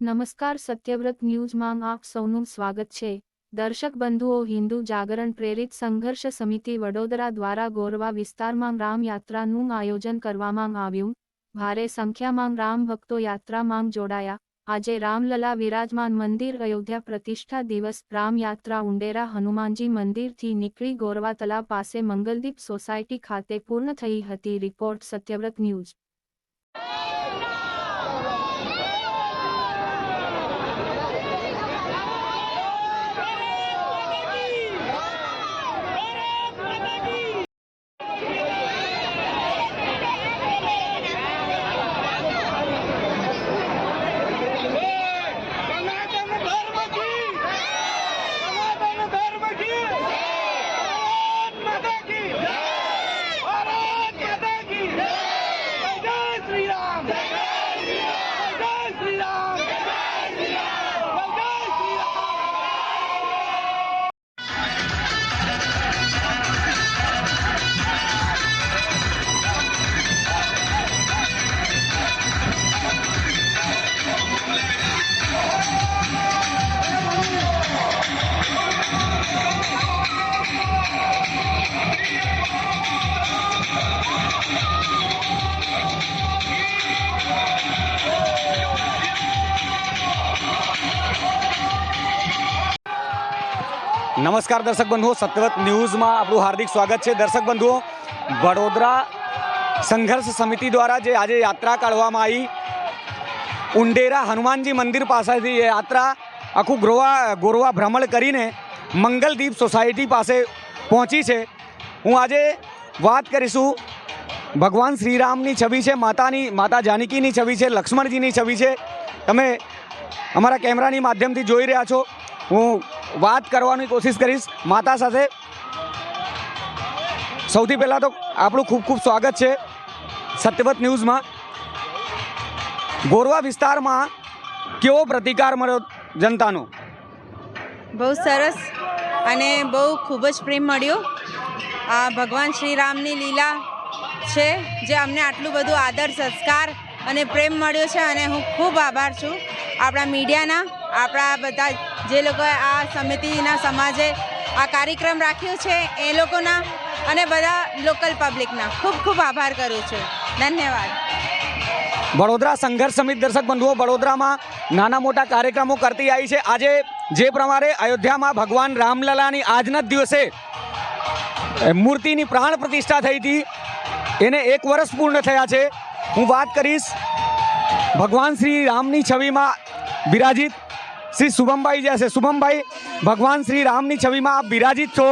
નમસ્કાર સત્યવ્રત ન્યૂઝમાં આપ સૌનું સ્વાગત છે. દર્શક બંધુઓ, હિન્દુ જાગરણ પ્રેરિત સંઘર્ષ સમિતિ વડોદરા દ્વારા ગોરવા વિસ્તારમાં રામયાત્રાનું આયોજન કરવામાં આવ્યું. ભારે સંખ્યામાં રામ ભક્તો યાત્રામાં જોડાયા. આજે રામલલા વિરાજમાન મંદિર અયોધ્યા પ્રતિષ્ઠા દિવસ રામયાત્રા ઉંડેરા હનુમાનજી મંદિરથી નીકળી ગોરવા તલા પાસે મંગલદીપ સોસાયટી ખાતે પૂર્ણ થઈ હતી રિપોર્ટ સત્યવ્રત ન્યૂઝ. નમસ્કાર દર્શક બંધુઓ સત્યવત ન્યૂઝમાં આપણું હાર્દિક સ્વાગત છે. દર્શક બંધુઓ, વડોદરા સંઘર્ષ સમિતિ દ્વારા જે આજે યાત્રા કાઢવામાં આવી, ઉંડેરા હનુમાનજી મંદિર પાસેથી એ યાત્રા આખું ગોરવા ગોરવા ભ્રમણ કરીને મંગલદીપ સોસાયટી પાસે પહોંચી છે. હું આજે વાત કરીશું ભગવાન શ્રીરામની છબી છે, માતાની, માતા જાનકીની છબી છે, લક્ષ્મણજીની છબી છે. તમે અમારા કેમેરાની માધ્યમથી જોઈ રહ્યા છો. હું વાત કરવાની કોશિશ કરીશ. માતા સાથે સૌથી પહેલાં તો આપણું ખૂબ ખૂબ સ્વાગત છે સત્યવત ન્યૂઝમાં. ગોરવા વિસ્તારમાં કેવો પ્રતિકાર મળ્યો જનતાનો? બહુ સરસ અને બહુ ખૂબ જ પ્રેમ મળ્યો. આ ભગવાન શ્રી રામની લીલા છે, જે અમને આટલું બધું આદર સંસ્કાર અને પ્રેમ મળ્યો છે અને હું ખૂબ આભાર છું. આપણા મીડિયાના, આપણા બધા જે લોકોએ આ સમિતિના સમાજે આ કાર્યક્રમ રાખ્યો છે એ લોકોના અને બધા લોકલ પબ્લિકના. ખૂબ ખૂબ આભાર કરું છું. ધન્યવાદ. વડોદરા સંઘર્ષ સમિતિ દર્શક બંધુઓ, વડોદરામાં નાના મોટા કાર્યક્રમો કરતી આવી છે. આજે જે પ્રમાણે અયોધ્યામાં ભગવાન રામલલાની આજના દિવસે મૂર્તિની પ્રાણ પ્રતિષ્ઠા થઈ હતી. એને એક વર્ષ પૂર્ણ થયા છે. હું વાત કરીશ ભગવાન શ્રી રામની છબીમાં બિરાજિત શ્રી શુભમભાઈ જે છે શુભમભાઈ ભગવાન શ્રી રામની છબીમાં આપ બિરાજિત છો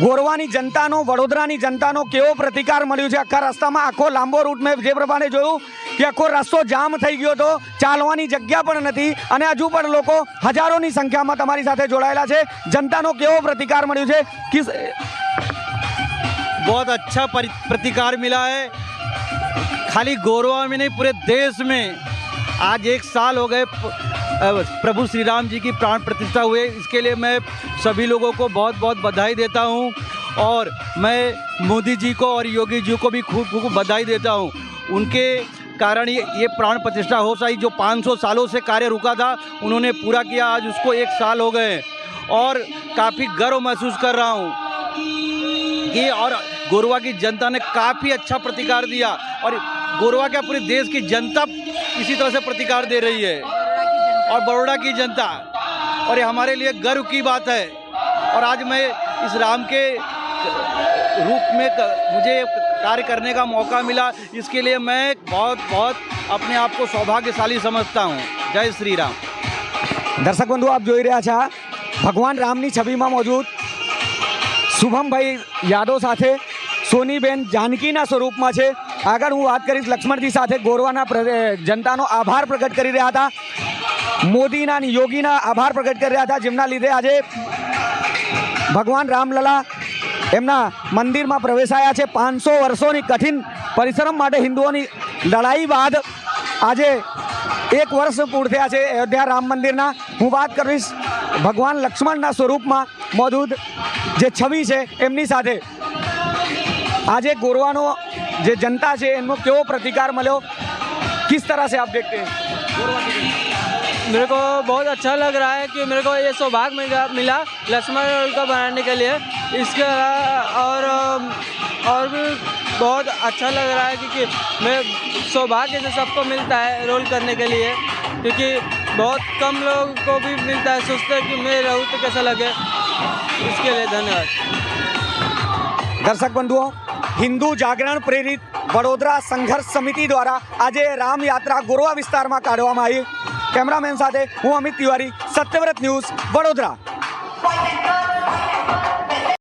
ગોરવાની જનતાનો વડોદરાની જનતાનો કેવો પ્રતિકાર મળ્યો છે આખા રસ્તામાં આખો લાંબો રૂટ મેં જે પ્રમાણે જોયું કે આખો રસ્તો જામ થઈ ગયો હતો ચાલવાની જગ્યા પણ નથી અને હજુ પણ લોકો હજારોની સંખ્યામાં તમારી સાથે જોડાયેલા છે જનતાનો કેવો પ્રતિકાર મળ્યો છે કિસ बहुत अच्छा परि- प्रतिकार मिला है खाली गोरवा में नहीं पूरे देश में आज एक साल हो गए प- अ, प्रभु श्री राम जी की प्राण प्रतिष्ठा हुए। इसके लिए मैं सभी लोगों को बहुत बहुत बधाई देता हूँ और मैं मोदी जी को और योगी जी को भी खूब खूब बधाई देता हूँ। उनके कारण ये ये प्राण प्रतिष्ठा हो सही जो 500 सालों से कार्य रुका था, उन्होंने पूरा किया। आज उसको एक साल हो गए और काफ़ी गर्व महसूस कर रहा हूँ कि और गोरवा की जनता ने काफ़ी अच्छा प्रतिकार दिया और गोरवा क्या पूरे देश की जनता इसी तरह से प्रतिकार दे रही है। और बड़ोड़ा की जनता और ये हमारे लिए गर्व की बात है और आज मैं इस राम के रूप में क- मुझे कार्य करने का मौका मिला इसके लिए मैं बहुत बहुत अपने आप को सौभाग्यशाली समझता हूँ जय श्री राम દર્શક બંધુ આપ જોઈ રહ્યા છો ભગવાન રામની છબીમાં મોજૂદ શુભમભાઈ યાદવ સાથે સોનીબેન જાનકીના સ્વરૂપમાં છે આગળ હું વાત કરીશ લક્ષ્મણજી સાથે ગોરવાના પ્ર- જનતાનો આભાર પ્રગટ કરી રહ્યા હતા મોદીના અને યોગીના આભાર પ્રગટ કરી રહ્યા હતા, જેમના લીધે આજે ભગવાન રામલલા એમના મંદિરમાં પ્રવેશાયા છે. પાંચસો વર્ષોની કઠિન પરિશ્રમ માટે હિન્દુઓની લડાઈ બાદ આજે એક વર્ષ પૂર થયા છે. અયોધ્યા રામ મંદિરના હું વાત કરીશ ભગવાન લક્ષ્મણના સ્વરૂપમાં મોજૂદ જે છબી છે એમની સાથે. આજે ગોરવાનો જે જનતા છે, એમનો કેવો પ્રતિકાર મળ્યો? કિસ તરહ સે આપ દેખતે ગોરવા मेरे को बहुत अच्छा लग रहा है कि मेरे को ये सौभाग्य मिला मिला लक्ष्मण रोल का बनाने के लिए इसके अलावा और अम, और भी बहुत अच्छा लग रहा है क्योंकि मैं सौभाग्य से सबको मिलता है रोल करने के लिए क्योंकि बहुत कम लोगों को भी मिलता है सोचते हैं कि मैं रहूँ तो कैसा लगे इसके लिए धन्यवाद દર્શક બંધુઓ હિન્દુ જાગરણ પ્રેરિત વડોદરા સંઘર્ષ સમિતિ દ્વારા આજે રામ યાત્રા ગોરવા વિસ્તારમાં કાઢવામાં આવી કેમેરામેન સાથે હું અમિત તિવારી સત્યવ્રત ન્યૂઝ વડોદરા.